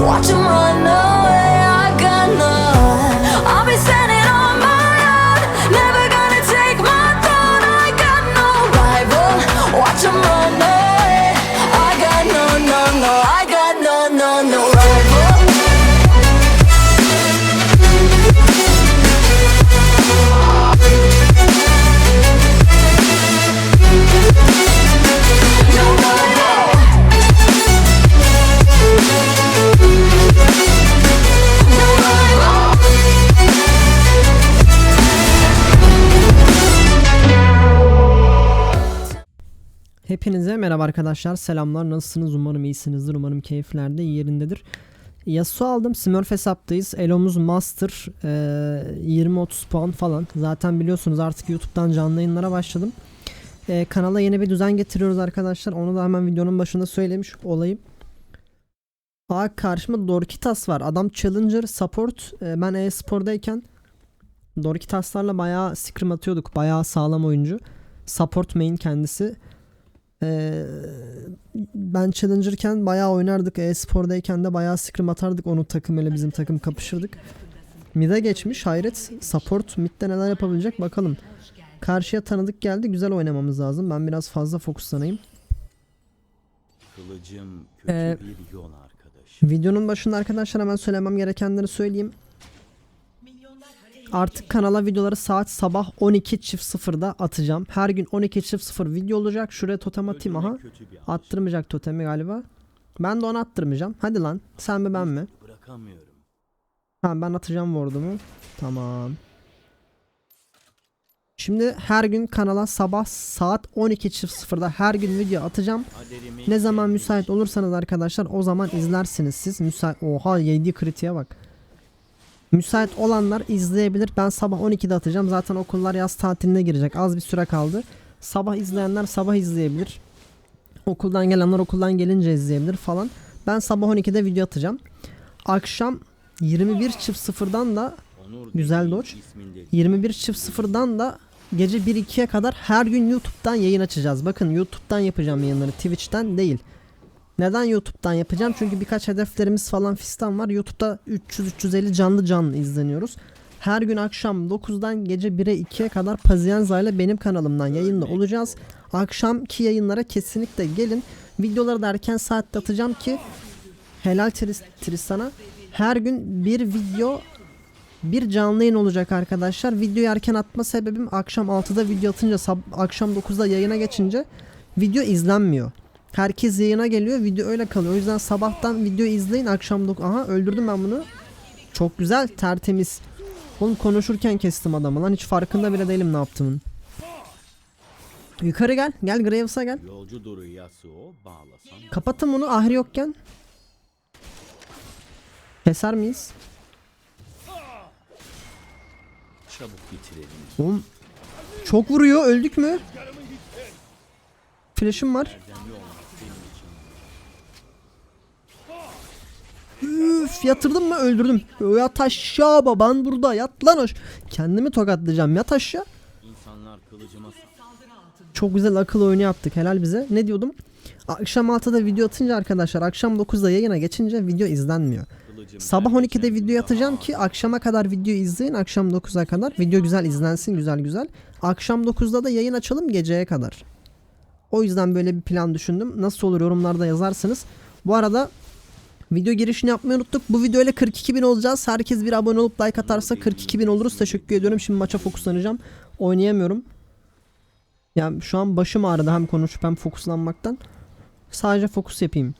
Watch Hepinize merhaba arkadaşlar. Selamlar. Nasılsınız? Umarım iyisinizdir. Umarım keyifler de yerindedir. Yasuo aldım. Smurf hesaptayız. Elomuz Master. Ee, 20-30 puan falan. Zaten biliyorsunuz artık YouTube'dan canlı yayınlara başladım. Ee, kanala yeni bir düzen getiriyoruz arkadaşlar. Onu da hemen videonun başında söylemiş olayım. Aa karşıma Dorkitas var. Adam Challenger Support. Ee, ben e-spordayken Dorkitas'larla bayağı scrim atıyorduk. Bayağı sağlam oyuncu. Support main kendisi. Ee, ben Challenger'ken bayağı oynardık. E-spordayken de bayağı scrim atardık. Onun takım ile bizim takım kapışırdık. Mid'e geçmiş. Hayret. Support mid'de neler yapabilecek bakalım. Karşıya tanıdık geldi. Güzel oynamamız lazım. Ben biraz fazla fokuslanayım. Kılıcım kötü Ee, bir yol arkadaş. Videonun başında arkadaşlar hemen söylemem gerekenleri söyleyeyim. Artık kanala videoları saat sabah 12.00'da atacağım. Her gün 12.00 video olacak. Şuraya totem atayım aha. Attırmayacak totemi galiba. Ben de onu attırmayacağım. Hadi lan. Sen mi ben mi? Tamam ben atacağım ward'umu. Tamam. Şimdi her gün kanala sabah saat 12.00'da her gün video atacağım. Ne zaman müsait olursanız arkadaşlar o zaman izlersiniz siz. Müsait Oha 7 kritiğe bak. Müsait olanlar izleyebilir. Ben sabah 12'de atacağım. Zaten okullar yaz tatiline girecek. Az bir süre kaldı. Sabah izleyenler sabah izleyebilir. Okuldan gelenler okuldan gelince izleyebilir falan. Ben sabah 12'de video atacağım. Akşam 21.00'dan da Güzel isminde 21.00'dan da gece 1-2'ye kadar her gün YouTube'dan yayın açacağız. Bakın YouTube'dan yapacağım yayınları Twitch'ten değil. Neden YouTube'dan yapacağım? Çünkü birkaç hedeflerimiz falan fistan var. YouTube'da 300-350 canlı canlı izleniyoruz. Her gün akşam 9'dan gece 1'e 2'ye kadar Pazienza ile benim kanalımdan yayında olacağız. Akşamki yayınlara kesinlikle gelin. Videoları da erken saatte atacağım ki helal Tris- Tristan'a her gün bir video bir canlı yayın olacak arkadaşlar. Videoyu erken atma sebebim akşam 6'da video atınca akşam 9'da yayına geçince video izlenmiyor. Herkes yayına geliyor video öyle kalıyor. O yüzden sabahtan video izleyin akşam 9 Aha öldürdüm ben bunu. Çok güzel tertemiz. Oğlum konuşurken kestim adamı lan hiç farkında bile değilim ne yaptığımın. Yukarı gel. Gel Graves'a gel. Kapatın bunu ahri yokken. Keser miyiz? çabuk bitirelim. Oğlum çok vuruyor. Öldük mü? Flash'ım var. Üf yatırdım mı öldürdüm. Yat aşağı baban burada yat lan hoş. Kendimi tokatlayacağım yat aşağı. Çok güzel akıl oyunu yaptık helal bize. Ne diyordum? Akşam 6'da video atınca arkadaşlar akşam 9'da yayına geçince video izlenmiyor. Sabah her 12'de geçen gün video atacağım ki akşama kadar video izleyin. Akşam 9'a kadar video güzel izlensin güzel güzel. Akşam 9'da da yayın açalım geceye kadar. O yüzden böyle bir plan düşündüm. Nasıl olur yorumlarda yazarsınız. Bu arada video girişini yapmayı unuttuk. Bu videoyla 42 bin olacağız. Herkes bir abone olup like atarsa 42 bin oluruz. Teşekkür ediyorum. Şimdi maça fokuslanacağım. Oynayamıyorum. Yani şu an başım ağrıdı hem konuşup hem fokuslanmaktan. Sadece fokus yapayım.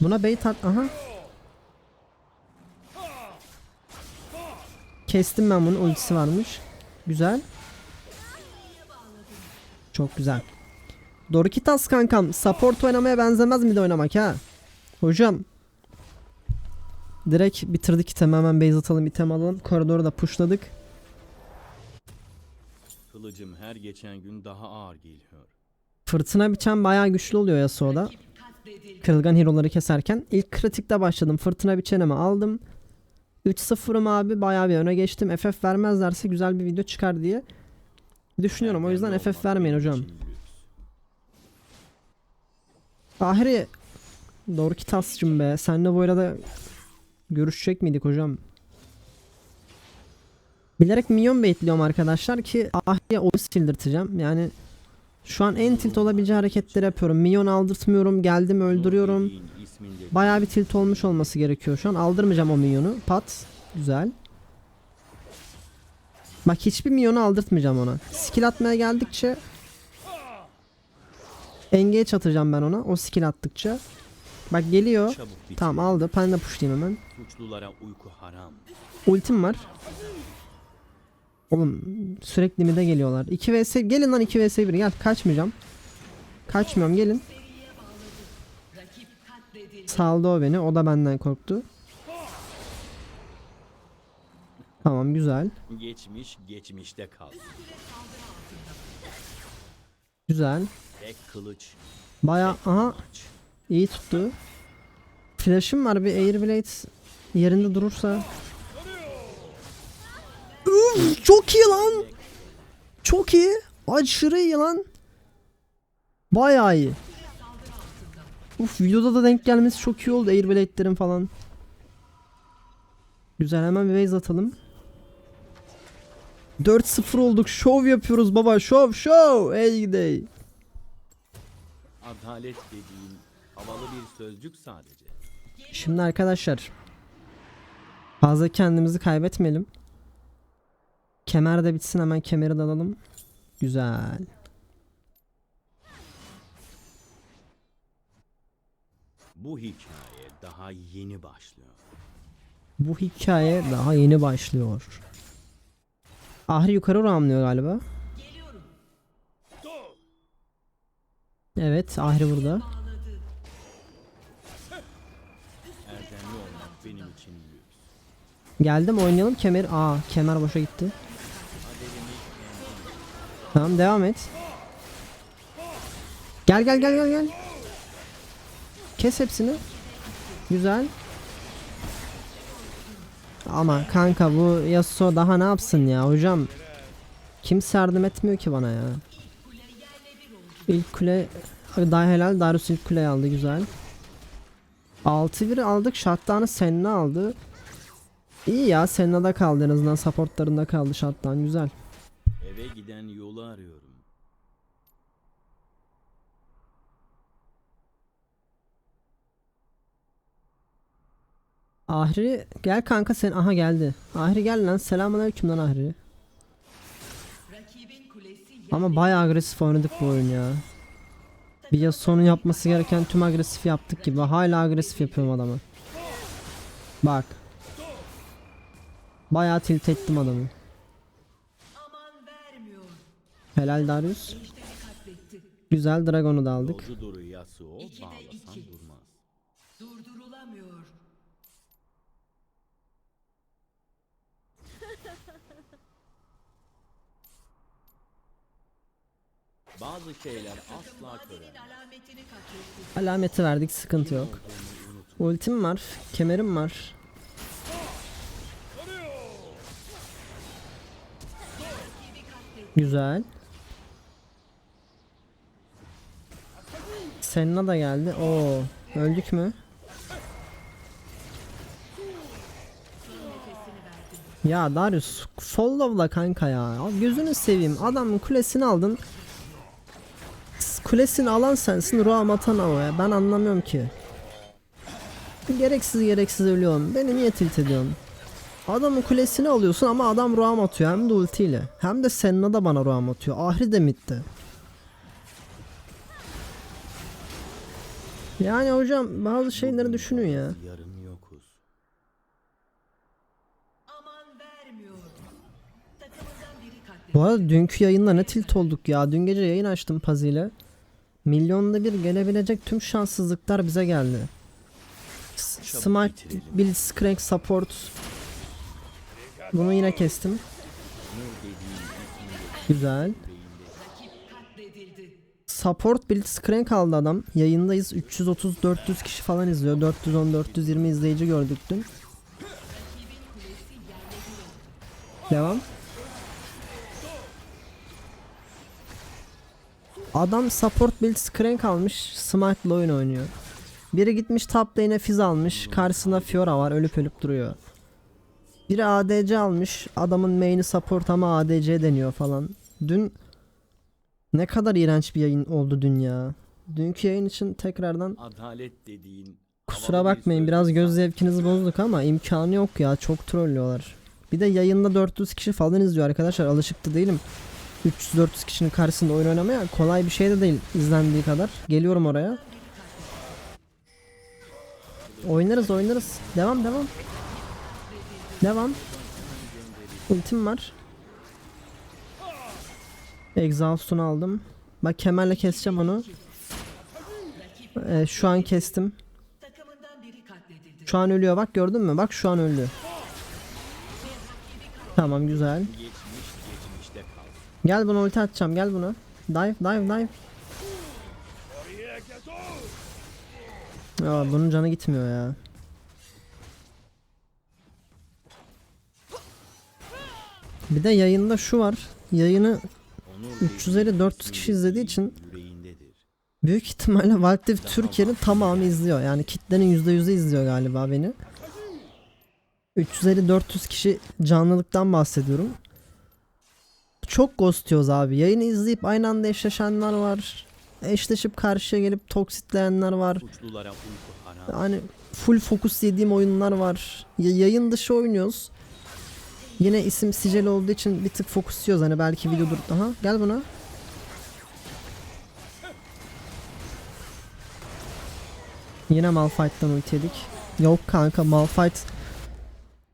Buna bait at. Aha. Kestim ben bunu. Ultisi varmış. Güzel. Çok güzel. Dorkitas kankam. Support oynamaya benzemez mi de oynamak ha? Hocam. Direkt bitirdik itemi hemen base atalım item alalım. Koridoru da pushladık. Kılıcım her geçen gün daha ağır geliyor. Fırtına biçen bayağı güçlü oluyor Yasuo'da. Kırılgan hero'ları keserken. ilk kritikte başladım. Fırtına biçenimi aldım. 3-0'ım abi bayağı bir öne geçtim. FF vermezlerse güzel bir video çıkar diye düşünüyorum. O yüzden FF vermeyin hocam. Ahri Doğru ki Tascım be. Senle bu arada görüşecek miydik hocam? Bilerek minyon baitliyorum arkadaşlar ki Ahri'ye o sildirteceğim. Yani şu an en tilt olabileceği hareketleri yapıyorum. Minyon aldırtmıyorum. Geldim öldürüyorum. Bayağı bir tilt olmuş olması gerekiyor şu an. Aldırmayacağım o minyonu. Pat. Güzel. Bak hiçbir minyonu aldırtmayacağım ona. Skill atmaya geldikçe engage atacağım ben ona. O skill attıkça. Bak geliyor. Tamam aldı. Ben de pushlayayım hemen. Suçlulara uyku haram. Ultim var. Oğlum sürekli mi de geliyorlar. 2 vs gelin lan 2 vs 1 gel kaçmayacağım. Kaçmıyorum gelin. Saldı o beni. O da benden korktu. Tamam güzel. Geçmiş geçmişte kalsın. Güzel. Tek kılıç. Baya aha Aç. iyi tuttu. Flash'ım var bir Airblade yerinde durursa. Üf, çok iyi lan. Çok iyi. Aşırı iyi lan. Bayağı iyi. Uf videoda da denk gelmesi çok iyi oldu Airblade'lerin falan. Güzel hemen bir base atalım. 4-0 olduk. Şov yapıyoruz baba. Şov şov. Ey gidey. Adalet dediğin havalı bir sözcük sadece. Şimdi arkadaşlar fazla kendimizi kaybetmeyelim. Kemer de bitsin hemen kemeri de alalım. Güzel. Bu hikaye daha yeni başlıyor. Bu hikaye daha yeni başlıyor. Ahri yukarı ramlıyor galiba. Evet Ahri burada. Geldim oynayalım kemer. Aa kemer boşa gitti. Tamam devam et. Gel gel gel gel gel. Kes hepsini. Güzel. Ama kanka bu Yasuo daha ne yapsın ya hocam. Kimse yardım etmiyor ki bana ya. İlk kule daha helal Darius ilk kuleyi aldı güzel. 6-1 aldık. Shutdown'ı Senna aldı. İyi ya Senna'da kaldı en azından supportlarında kaldı Shutdown güzel. Eve giden yolu arıyorum. Ahri gel kanka sen aha geldi. Ahri gel lan selamünaleyküm lan Ahri. Ama bayağı agresif oynadık bu oyun ya. Bir Yasuo'nun yapması gereken tüm agresif yaptık gibi. Hala agresif yapıyorum adamı. Bak. Bayağı tilt ettim adamı. Helal Darius. Güzel Dragon'u da aldık. Yolcu duru Yasuo bağlasan durmaz. Bazı şeyler asla. Alameti verdik sıkıntı yok. Ultim var. Kemerim var. Güzel. Senna da geldi. Oo, öldük mü? Ya Darius follow'la kanka ya. Gözünü seveyim. Adamın kulesini aldın. Kulesini alan sensin, Ruam atan o ya. Ben anlamıyorum ki. Gereksiz gereksiz ölüyorum. Beni niye tilt ediyorsun? Adamın kulesini alıyorsun ama adam Ruam atıyor hem de ultiyle. Hem de Senna da bana Ruam atıyor. Ahri de midde. Yani hocam bazı şeyleri düşünün ya. Yarın yokuz. Bu arada dünkü yayında ne tilt olduk ya. Dün gece yayın açtım Pazi ile. Milyonda bir gelebilecek tüm şanssızlıklar bize geldi. S- Çabuk Smite, bitirelim. Blitzcrank support. Bunu yine kestim. Güzel. Support Blitzcrank aldı adam. Yayındayız. 330-400 kişi falan izliyor. 410-420 izleyici gördük dün. Devam. Adam support Blitzcrank almış. Smite'la oyun oynuyor. Biri gitmiş top lane'e fiz almış. Karşısında Fiora var ölüp ölüp duruyor. Biri ADC almış. Adamın main'i support ama ADC deniyor falan. Dün ne kadar iğrenç bir yayın oldu dün ya. Dünkü yayın için tekrardan Adalet dediğin kusura bakmayın biraz göz zevkinizi bozduk ama imkanı yok ya çok trollüyorlar. Bir de yayında 400 kişi falan izliyor arkadaşlar alışık da değilim. 300-400 kişinin karşısında oyun oynamaya kolay bir şey de değil izlendiği kadar. Geliyorum oraya. Oynarız oynarız. Devam devam. Devam. Ultim var. Exhaust'unu aldım. Bak kemerle keseceğim onu. Ee, şu an kestim. Şu an ölüyor bak gördün mü? Bak şu an öldü. Tamam güzel. Gel buna ulti atacağım gel buna. Dive dive dive. Ya bunun canı gitmiyor ya. Bir de yayında şu var. Yayını Onur 350-400 kişi izlediği için büyük ihtimalle Valtiv Türkiye'nin tamamı izliyor. Yani kitlenin %100'ü izliyor galiba beni. 350-400 kişi canlılıktan bahsediyorum. Çok ghostluyoruz abi. Yayını izleyip aynı anda eşleşenler var. Eşleşip karşıya gelip toksitleyenler var. Hani full fokus yediğim oyunlar var. Ya- yayın dışı oynuyoruz. Yine isim sicil olduğu için bir tık fokusluyoruz hani belki videodur. Aha gel buna. Yine Malphite'dan ulti yedik. Yok kanka Malphite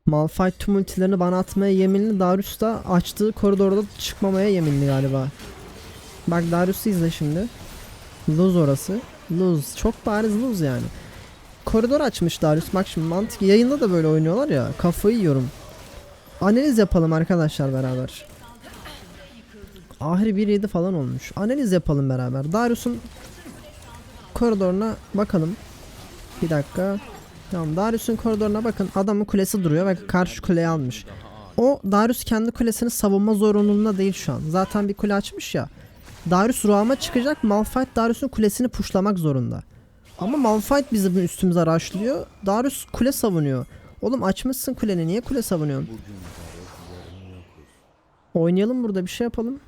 Malphite tüm ultilerini bana atmaya yeminli Darius da açtığı koridorda çıkmamaya yeminli galiba. Bak Darius'u izle şimdi. Lose orası. Lose. Çok bariz lose yani. Koridor açmış Darius. Bak şimdi mantık yayında da böyle oynuyorlar ya. Kafayı yiyorum. Analiz yapalım arkadaşlar beraber. Ahri 1.7 falan olmuş. Analiz yapalım beraber. Darius'un koridoruna bakalım. Bir dakika. Tamam Darius'un koridoruna bakın. Adamın kulesi duruyor ve karşı kuleyi almış. O Darius kendi kulesini savunma zorunluluğunda değil şu an. Zaten bir kule açmış ya. Darius ruhama çıkacak. Malphite Darius'un kulesini puşlamak zorunda. Ama Malphite bizim üstümüze araşlıyor. Darius kule savunuyor. Oğlum açmışsın kuleni niye kule savunuyorsun? Oynayalım burada bir şey yapalım.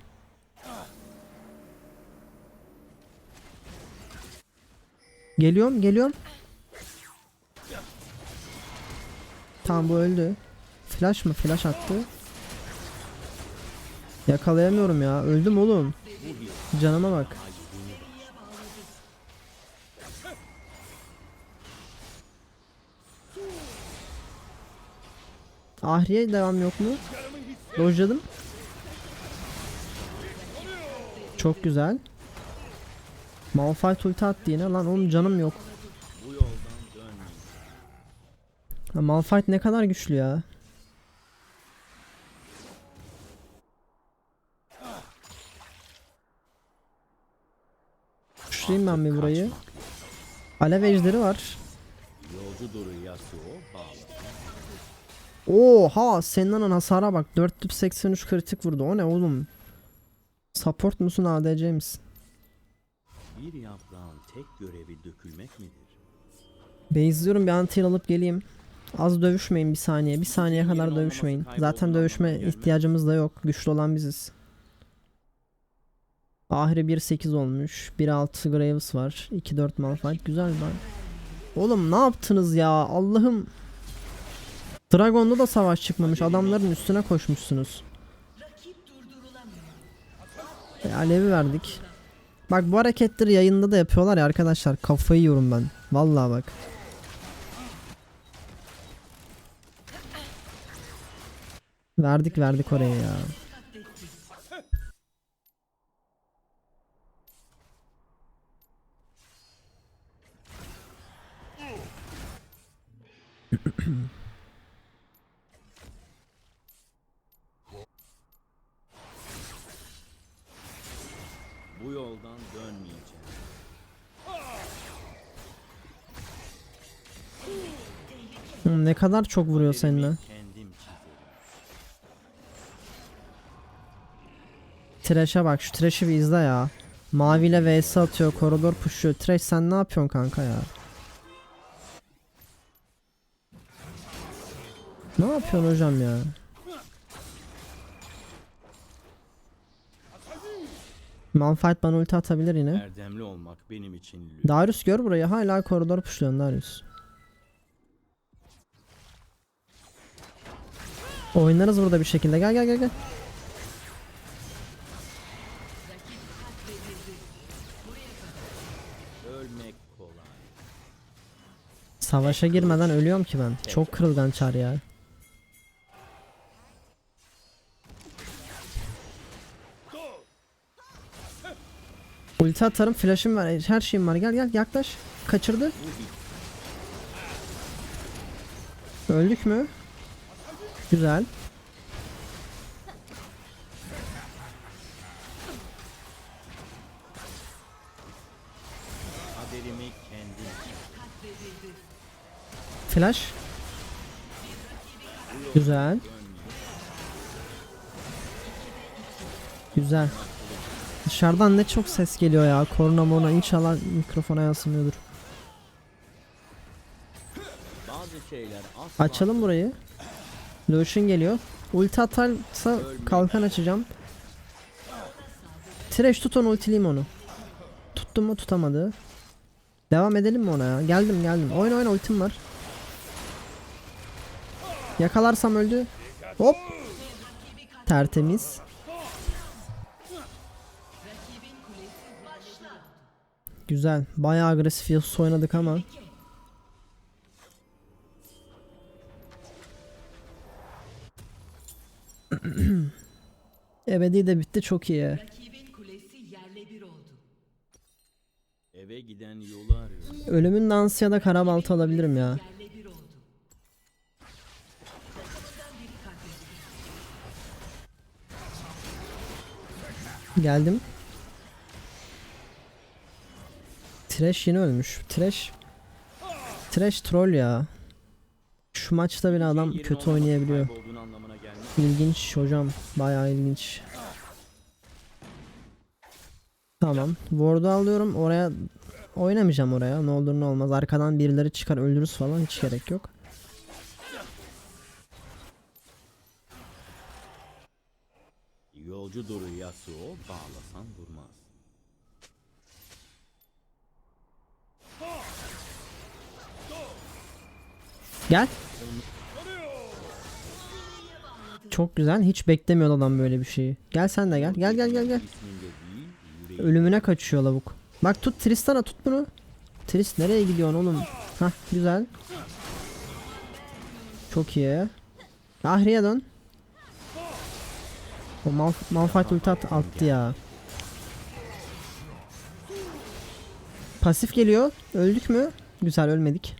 Geliyorum geliyorum. Tamam bu öldü. Flash mı? Flash attı. Yakalayamıyorum ya. Öldüm oğlum. Canıma bak. Ahriye devam yok mu? Dojladım. Çok güzel. Malphite ulti attı yine. Lan oğlum canım yok. Bu yoldan dönmeyin. Ha, Malphite ne kadar güçlü ya. Kuşlayayım ben bir burayı. Alev ejderi var. Oha Senna'nın hasara bak 483 kritik vurdu o ne oğlum Support musun ADC misin Bir yaprağın tek görevi dökülmek midir? Base'liyorum bir anti alıp geleyim Az dövüşmeyin bir saniye bir saniye kadar dövüşmeyin. Zaten dövüşme ihtiyacımız da yok. Güçlü olan biziz. Ahri 1.8 olmuş. 1.6 Graves var. 2.4 Malphite. Güzel lan Oğlum ne yaptınız ya? Allah'ım. Dragon'da da savaş çıkmamış. Adamların üstüne koşmuşsunuz. E, alevi verdik. Bak bu hareketleri yayında da yapıyorlar ya arkadaşlar. Kafayı yiyorum ben. Vallahi bak. Verdik verdik oraya ya. Bu yoldan dönmeyeceğim. Ne kadar çok vuruyor seninle. Trash'e bak şu Trash'i bir izle ya. Maviyle vs atıyor koridor pushuyor. Trash sen ne yapıyorsun kanka ya? Ne yapıyorsun hocam ya? Malphite bana ulti atabilir yine. Erdemli olmak benim için lüks. Darius gör burayı. Hala koridor pushluyorsun Darius. Oynarız burada bir şekilde. Gel gel gel gel. Savaşa girmeden ölüyorum ki ben. Çok kırılgan çar ya. Ulti atarım, flash'ım var, her şeyim var. Gel gel yaklaş. Kaçırdı. Öldük mü? Güzel. Flash. Güzel. Güzel. Dışarıdan ne çok ses geliyor ya. Korna morna inşallah mikrofona yansımıyordur. Açalım burayı. Lucian geliyor. Ulti atarsa kalkan açacağım. Trash tut onu ultileyim onu. Tuttum mu tutamadı. Devam edelim mi ona ya? Geldim geldim. Oyna oyna ultim var. Yakalarsam öldü. Hop. Tertemiz. Güzel. Bayağı agresif Yasuo oynadık ama. Ebedi de bitti çok iyi. Eve giden yolu arıyorum. Ölümün dansı ya da kara balta alabilirim ya. Geldim. Trash yine ölmüş. Trash Trash troll ya. Şu maçta bile adam kötü oynayabiliyor. İlginç hocam. Bayağı ilginç. Tamam. Ward'u alıyorum. Oraya oynamayacağım oraya. Ne olur ne olmaz. Arkadan birileri çıkar öldürürüz falan. Hiç gerek yok. Yolcu duru Yasuo bağlasan durmaz. Gel. Çok güzel. Hiç beklemiyor adam böyle bir şeyi. Gel sen de gel. Gel gel gel gel. Ölümüne kaçıyor lavuk. Bak tut Tristan'a tut bunu. Tris nereye gidiyorsun oğlum? Hah güzel. Çok iyi. Ahri'ye dön. O mal Malphite ulti at, attı ya. Pasif geliyor. Öldük mü? Güzel ölmedik.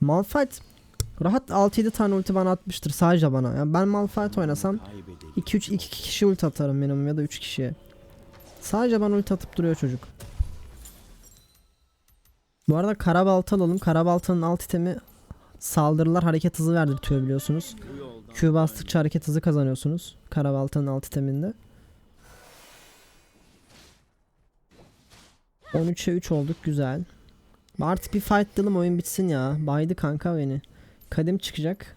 Malphite rahat 6-7 tane ulti bana atmıştır sadece bana. Yani ben Malphite oynasam Kaybedelim. 2-3 2 kişi ulti atarım minimum ya da 3 kişiye. Sadece bana ulti atıp duruyor çocuk. Bu arada karabalta alalım. Karabaltanın alt itemi saldırılar hareket hızı verdirtiyor biliyorsunuz. Q bastıkça hareket hızı kazanıyorsunuz. Karabaltanın alt iteminde. 13'e 3 olduk güzel. Artık bir fight dilim oyun bitsin ya. Baydı kanka beni. Kadim çıkacak.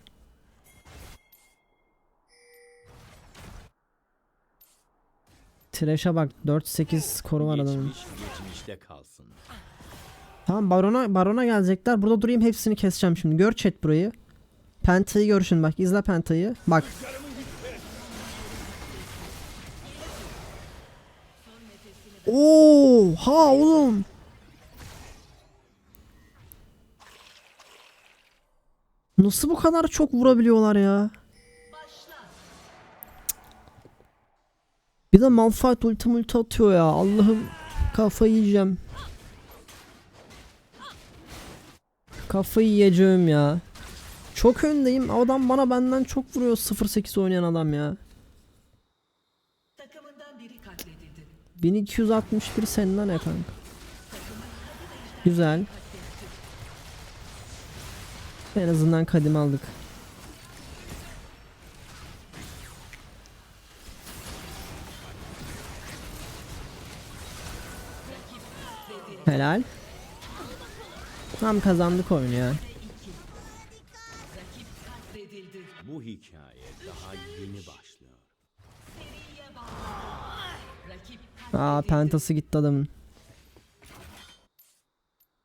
Trash'a bak 4-8 skoru var adamın. Tamam barona barona gelecekler. Burada durayım hepsini keseceğim şimdi. Gör chat burayı. Penta'yı gör şimdi bak. izle Penta'yı. Bak. Oo, ha oğlum. Nasıl bu kadar çok vurabiliyorlar ya? Bir de Malphite ulti multi atıyor ya. Allah'ım kafayı yiyeceğim. Kafayı yiyeceğim ya. Çok öndeyim. Adam bana benden çok vuruyor 0-8 oynayan adam ya. Takımından biri katledildi. 1261 senden ne kanka? Güzel. En azından kadim aldık. Helal. Tam kazandık oyunu ya. Bu hikaye daha yeni başlıyor. Aa pentası gitti adamın.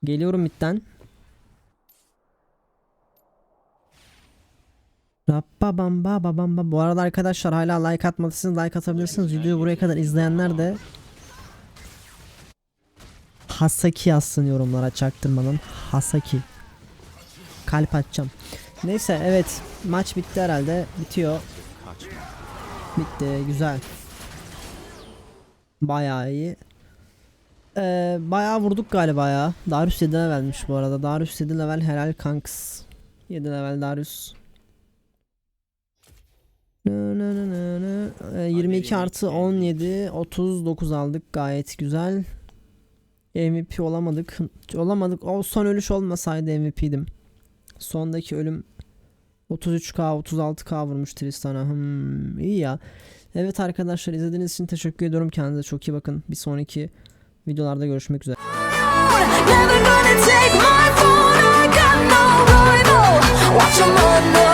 Geliyorum midden. Rappa bamba babamba. Bu arada arkadaşlar hala like atmadıysanız like atabilirsiniz. Videoyu buraya kadar izleyenler de Hasaki yazsın yorumlara çaktırmadan. Hasaki. Kalp atacağım. Neyse evet maç bitti herhalde. Bitiyor. Bitti güzel. Bayağı iyi. Ee, bayağı vurduk galiba ya. Darius 7 levelmiş bu arada. Darius 7 level helal kanks. 7 level Darius. Nı nı nı nı nı. Ee, 22 artı 17 39 aldık gayet güzel. MVP olamadık. Olamadık. O son ölüş olmasaydı MVP'dim. Sondaki ölüm 33k 36k vurmuş Tristan'a. Hmm, iyi ya. Evet arkadaşlar izlediğiniz için teşekkür ediyorum. Kendinize çok iyi bakın. Bir sonraki videolarda görüşmek üzere. Never gonna take my phone. I got no rival. Watch 'em